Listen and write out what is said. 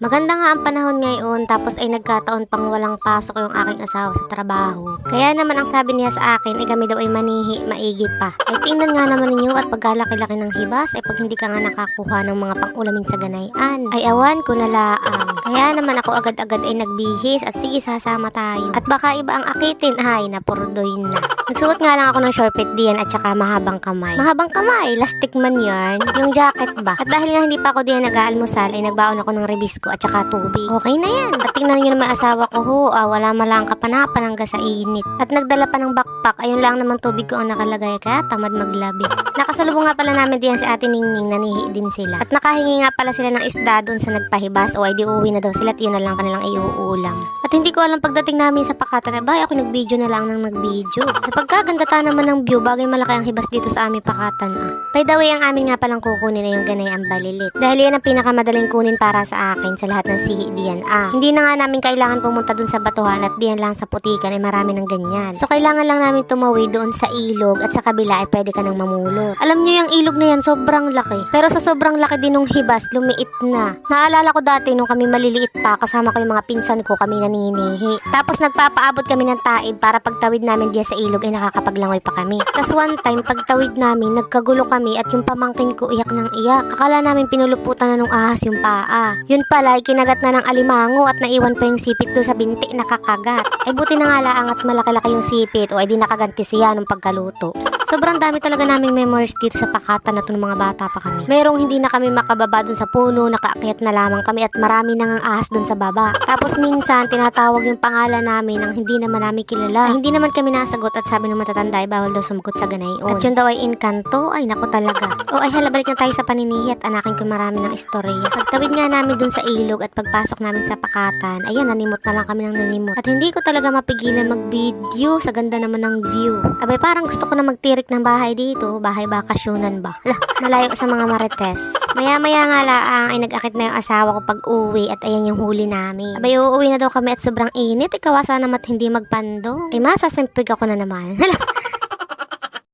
Maganda nga ang panahon ngayon tapos ay nagkataon pang walang pasok yung aking asawa sa trabaho. Kaya naman ang sabi niya sa akin ay kami daw ay manihi, maigi pa. Ay tingnan nga naman ninyo at pagkalaki-laki ng hibas ay pag hindi ka nga nakakuha ng mga pang-ulamin sa ganayan. Ay awan ko na laang. Kaya naman ako agad-agad ay nagbihis at sige sasama tayo. At baka iba ang akitin ay napurdoy na. Nagsuot nga lang ako ng short fit diyan at saka mahabang kamay. Mahabang kamay, lastic man yarn. Yung jacket ba? At dahil nga hindi pa ako diyan nag-aalmusal ay nagbaon ako ng at saka tubig. Okay na yan. At tingnan nyo naman asawa ko ho, ah, wala malang kapanapan hanggang sa init. At nagdala pa ng backpack, ayun lang naman tubig ko ang nakalagay kaya tamad maglabi. Nakasalubong nga pala namin diyan sa ate Ningning, nanihi din sila. At nakahingi nga pala sila ng isda doon sa nagpahibas o ay di uwi na daw sila at yun na lang kanilang iuulam. At hindi ko alam pagdating namin sa Pakatan na bay, ako nag-video na lang ng nag-video. At pagkaganda ta naman ng view, bagay malaki ang hibas dito sa aming Pakatan ah. By the way, ang amin nga palang kukunin na yung ganay ang balilit. Dahil yan ang pinakamadaling kunin para sa akin sa lahat ng sihi diyan ah. Hindi na nga namin kailangan pumunta dun sa batuhan at diyan lang sa putikan ay marami ng ganyan. So kailangan lang namin tumawid doon sa ilog at sa kabila ay pwede ka nang mamulot. Alam niyo yung ilog na yan sobrang laki. Pero sa sobrang laki din ng hibas, lumiit na. Naalala ko dati nung kami maliliit pa, kasama ko yung mga pinsan ko kami naninihi. Tapos nagpapaabot kami ng taib para pagtawid namin diyan sa ilog ay nakakapaglangoy pa kami. Tapos one time, pagtawid namin, nagkagulo kami at yung pamangkin ko iyak ng iyak. Akala namin pinuluputan na nung ahas yung paa. Yun pala, ay kinagat na ng alimango at naiwan pa yung sipit doon sa binti nakakagat. Ay buti na nga laang at malaki-laki yung sipit o ay di nakaganti siya nung pagkaluto. Sobrang dami talaga naming memories dito sa Pakatan na nung mga bata pa kami. Merong hindi na kami makababa dun sa puno, nakaakyat na lamang kami at marami nang ang ahas dun sa baba. Tapos minsan, tinatawag yung pangalan namin ng hindi naman namin kilala. Ay, hindi naman kami nasagot at sabi ng matatanda ay bawal daw sumagot sa ganayon. At yun daw ay inkanto, ay naku talaga. O ay hala, balik na tayo sa paninihi anakin ko marami ng istorya. Pagtawid nga namin dun sa ilog at pagpasok namin sa Pakatan, ayan, nanimot na lang kami ng nanimot. At hindi ko talaga mapigilan mag-video sa ganda naman ng view. Abay, parang gusto ko na magtirik ng bahay dito, bahay bakasyonan ba? Lah, malayo sa mga marites. Maya-maya nga laang ay nag-akit na yung asawa ko pag uwi at ayan yung huli namin. Abay, uuwi na daw kami at sobrang init. Ikaw sana namat hindi magpando. Ay, masasimpig ako na naman. Hala,